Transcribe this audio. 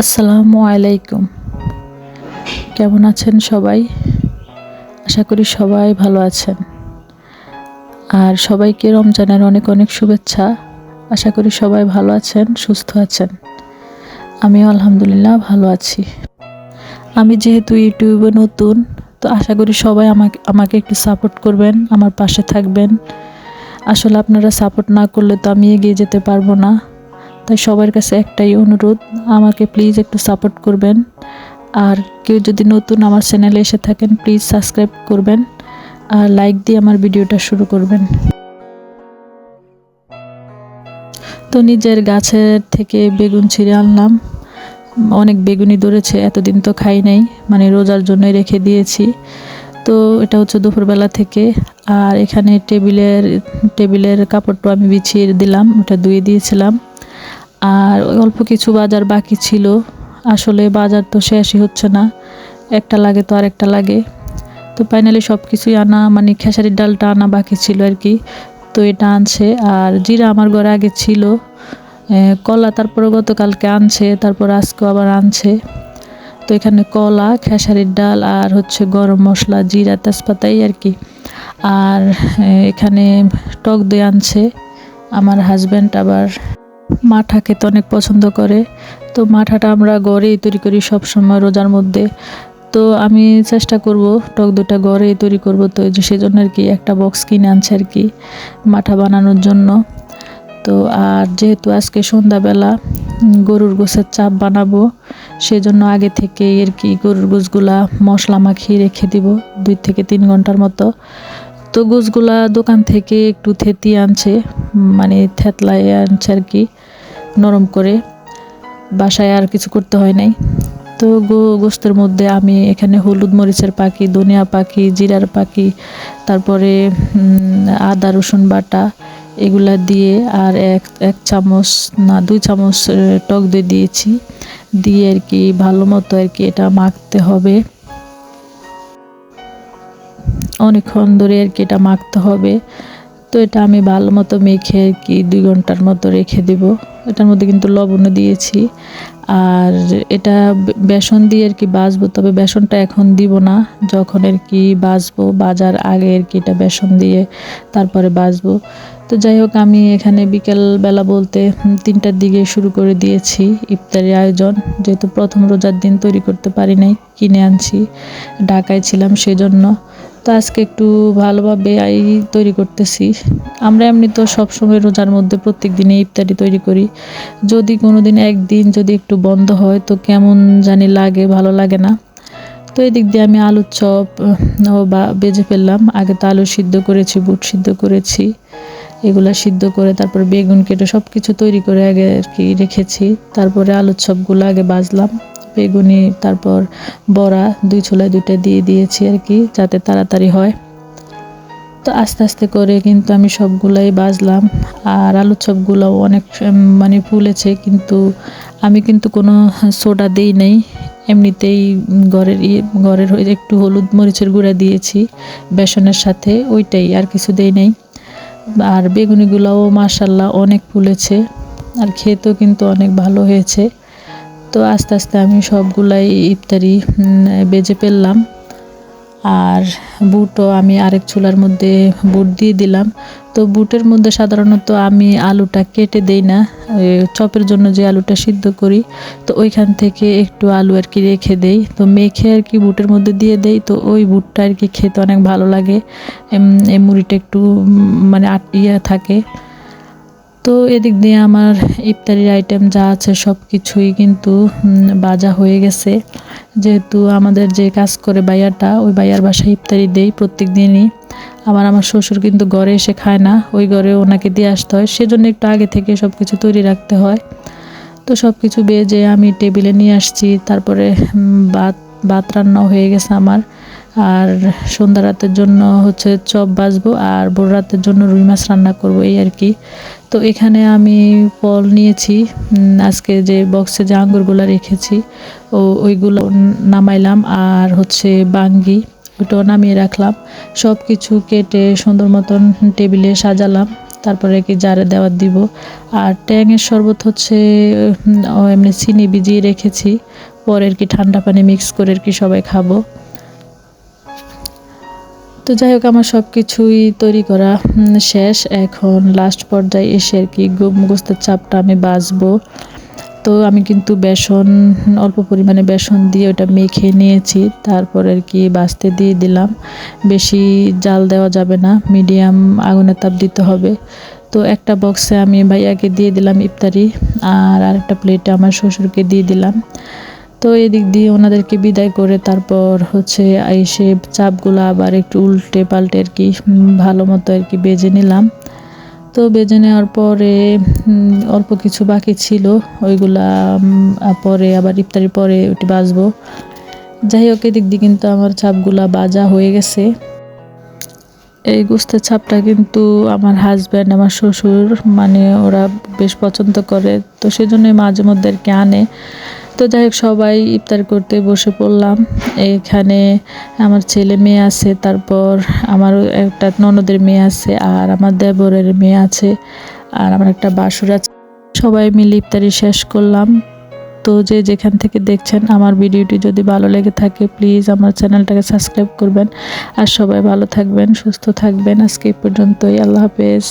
আসসালামু আলাইকুম। কেমন আছেন সবাই? আশা করি সবাই ভালো আছেন। আর সবাইকে রমজানের অনেক অনেক শুভেচ্ছা। আশা করি সবাই ভালো আছেন, সুস্থ আছেন। আমিও আলহামদুলিল্লাহ ভালো আছি। আমি যেহেতু ইউটিউবে নতুন, তো আশা করি সবাই আমাকে আমাকে একটু সাপোর্ট করবেন, আমার পাশে থাকবেন। আসলে আপনারা সাপোর্ট না করলে তো আমি এগিয়ে যেতে পারব না। তাই সবার কাছে একটাই অনুরোধ, আমাকে প্লিজ একটু সাপোর্ট করবেন। আর কেউ যদি নতুন আমার চ্যানেলে এসে থাকেন প্লিজ সাবস্ক্রাইব করবেন আর লাইক দিয়ে আমার ভিডিওটা শুরু করবেন। তো নিজের গাছের থেকে বেগুন ছিঁড়ে আনলাম। অনেক বেগুনি ধরেছে, এতদিন তো খাই নাই মানে রোজার জন্যই রেখে দিয়েছি। তো এটা হচ্ছে দুপুরবেলা থেকে, আর এখানে টেবিলের টেবিলের কাপড়টা আমি বিছিয়ে দিলাম, ওটা ধুয়ে দিয়েছিলাম। আর অল্প কিছু বাজার বাকি ছিল। আসলে বাজার তো শেষই হচ্ছে না। একটা লাগে তো আর একটা লাগে। তো ফাইনালি সব কিছুই আনা মানে খেসারির ডালটা আনা বাকি ছিল আর কি। তো এটা আনছে। আর জিরা আমার ঘরে আগে ছিল। কলা তারপরে গতকালকে আনছে, তারপর আজকেও আবার আনছে। তো এখানে কলা, খেসারির ডাল আর হচ্ছে গরম মশলা, জিরা, তেজপাতাই আর কি। আর এখানে টক দই আনছে। আমার হাজব্যান্ড আবার মাঠা খেতে অনেক পছন্দ করে। তো মাঠাটা আমরা ঘরেই তৈরি করি সব সময় রোজার মধ্যে। তো আমি চেষ্টা করব টক দুটা ঘরেই তৈরি করব। তো সেজন্য আর কি একটা বক্স কিনে আনছে আর কি মাঠা বানানোর জন্য। তো আর যেহেতু আজকে সন্ধ্যাবেলা গরুর গোছের চাপ বানাবো, সেজন্য আগে থেকে আর কি গরুর গোছগুলা মশলা মাখিয়ে রেখে দিব দুই থেকে তিন ঘণ্টার মতো। তো গোছগুলা দোকান থেকে একটু থেতিয়ে আনছে মানে থেতলায় আনছে আর কি। নরম করে বাসায় আর কিছু করতে হয় নাই। তো গো, গোস্তের মধ্যে আমি এখানে হলুদ মরিচের পাখি, ধনিয়া পাখি, জিরার পাখি, তারপরে আদা, রসুন বাটা এগুলা দিয়ে আর এক এক চামচ, না, দুই চামচ টক দই দিয়েছি। দিয়ে আর কি ভালো মতো আর কি এটা মাখতে হবে। অনেকক্ষণ ধরে আর কি এটা মাখতে হবে। তো এটা আমি ভালো মতো মেখে কি দুই ঘণ্টার মতো রেখে দেব। এটার মধ্যে কিন্তু লবণও দিয়েছি। আর এটা বেসন দিয়ে আর কি বাজবো তবে বেসনটা এখন দিব না। যখন আর কি বাজবো বাজার আগে আর কি এটা বেসন দিয়ে তারপরে বাজবো তো যাই হোক, আমি এখানে বিকেল বেলা বলতে তিনটার দিকে শুরু করে দিয়েছি ইফতারের আয়োজন। যেহেতু প্রথম রোজার দিন তৈরি করতে পারি নাই, কিনে আনছি, ঢাকায় ছিলাম সেজন্য। তো আজকে একটু ভালোভাবে এই তৈরি করতেছি। আমরা এমনি তো সবসময় রোজার মধ্যে প্রত্যেক দিনে ইফতারি তৈরি করি। যদি কোনো দিন একদিন যদি একটু বন্ধ হয়, তো কেমন জানি লাগে, ভালো লাগে না। তো এদিক দিয়ে আমি আলুর চপ বা বেজে ফেললাম। আগে তো আলু সিদ্ধ করেছি, বুট সিদ্ধ করেছি। এগুলা সিদ্ধ করে তারপর বেগুন কেটে সব কিছু তৈরি করে আগে আর কি রেখেছি। তারপরে আলুর চপগুলো আগে বাজলাম। বেগুনি, তারপর বড়া দুই ছোলায় দুইটা দিয়ে দিয়েছি আর কি, যাতে তাড়াতাড়ি হয়। তো আস্তে আস্তে করে কিন্তু আমি সবগুলাই বাজলাম। আর আলুর চপগুলো অনেক মানে ফুলেছে কিন্তু আমি কিন্তু কোনো সোডা দেই নাই। এমনিতেই ঘরের ইয়ে ঘরের একটু হলুদ মরিচের গুঁড়া দিয়েছি, বেসনের সাথে ওইটাই আর কিছু দেই নাই। আর বেগুনিগুলাও মাসাল্লাহ অনেক ফুলেছে আর খেতেও কিন্তু অনেক ভালো হয়েছে। তো আস্তে আস্তে আমি সবগুলাই ইফতারি বেজে ফেললাম। আর বুটও আমি আরেক চুলার মধ্যে বুট দিয়ে দিলাম। তো বুটের মধ্যে সাধারণত আমি আলুটা কেটে দেই না চপের জন্য যে আলুটা সিদ্ধ করি, তো ওইখান থেকে একটু আলু আর কি রেখে দেই। তো মেখে আর কি বুটের মধ্যে দিয়ে দেই, তো ওই বুটটা আর কি খেতে অনেক ভালো লাগে। এই মুড়িটা একটু মানে ইয়ে থাকে। তো এদিক দিয়ে আমার ইফতারির আইটেম যা আছে সব কিছুই কিন্তু বাজা হয়ে গেছে। যেহেতু আমাদের যে কাজ করে বাইয়াটা ওই বাইয়ার বাসায় ইফতারি দেই প্রত্যেক দিনই। আবার আমার শ্বশুর কিন্তু ঘরে এসে খায় না, ওই ঘরে ওনাকে দিয়ে আসতে হয়। সেজন্য একটু আগে থেকে সব কিছু তৈরি রাখতে হয়। তো সব কিছু বেজে আমি টেবিলে নিয়ে আসছি, তারপরে ভাত ভাত রান্নাও হয়ে গেছে আমার। আর সন্ধ্যা রাতের জন্য হচ্ছে চপ বাজবো আর ভোর রাতের জন্য রুই মাছ রান্না করব, এই আর কি। তো এখানে আমি ফল নিয়েছি আজকে যে বক্সে যে আঙ্গুরগুলো রেখেছি, ও, ওইগুলো নামাইলাম আর হচ্ছে বাঙ্গি ওটাও নামিয়ে রাখলাম। সব কিছু কেটে সুন্দর মতন টেবিলে সাজালাম, তারপরে কি জারে দেওয়ার দিব। আর ট্যাংয়ের শরবত হচ্ছে এমনি চিনি ভিজিয়ে রেখেছি পরে আর কি ঠান্ডা পানি মিক্স করে আর কি সবাই খাব। তো যাই হোক, আমার সব কিছুই তৈরি করা শেষ। এখন লাস্ট পর্যায়ে এসে আর কি গম গোস্তের চাপটা আমি বাছবো তো আমি কিন্তু বেসন, অল্প পরিমাণে বেসন দিয়ে ওটা মেখে নিয়েছি। তারপর আর কি বাছতে দিয়ে দিলাম। বেশি জাল দেওয়া যাবে না মিডিয়াম আগুনের তাপ দিতে হবে। তো একটা বক্সে আমি ভাইয়াকে দিয়ে দিলাম ইফতারি, আর আরেকটা প্লেটে আমার শ্বশুরকে দিয়ে দিলাম। তো এদিক দিয়ে ওনাদেরকে বিদায় করে তারপর হচ্ছে এসে চাপগুলো আবার একটু উল্টে পাল্টে আর কি ভালো মতো আর কি বেজে নিলাম। তো বেজে নেওয়ার পরে অল্প কিছু বাকি ছিল, ওইগুলা পরে আবার ইফতারির পরে ওটি বাজবো। যাই হোক, এদিক দিয়ে কিন্তু আমার চাপগুলা বাজা হয়ে গেছে। এই গোস্তের ছাপটা কিন্তু আমার হাজব্যান্ড আমার শ্বশুর মানে ওরা বেশ পছন্দ করে, তো সেজন্য মাঝে মধ্যে আর কি আনে। তো যাই হোক সবাই ইফতার করতে বসে পড়লাম। এখানে আমার ছেলে মেয়ে আছে, তারপর আমারও একটা ননদের মেয়ে আছে আর আমার দেবরের মেয়ে আছে আর আমার একটা বাসুর আছে। সবাই মিলে ইফতারি শেষ করলাম। তো যে যেখান থেকে দেখছেন আমার ভিডিওটি যদি ভালো লেগে থাকে প্লিজ আমার চ্যানেলটাকে সাবস্ক্রাইব করবেন। আর সবাই ভালো থাকবেন, সুস্থ থাকবেন। আজকে এই পর্যন্তই। আল্লাহ হাফেজ।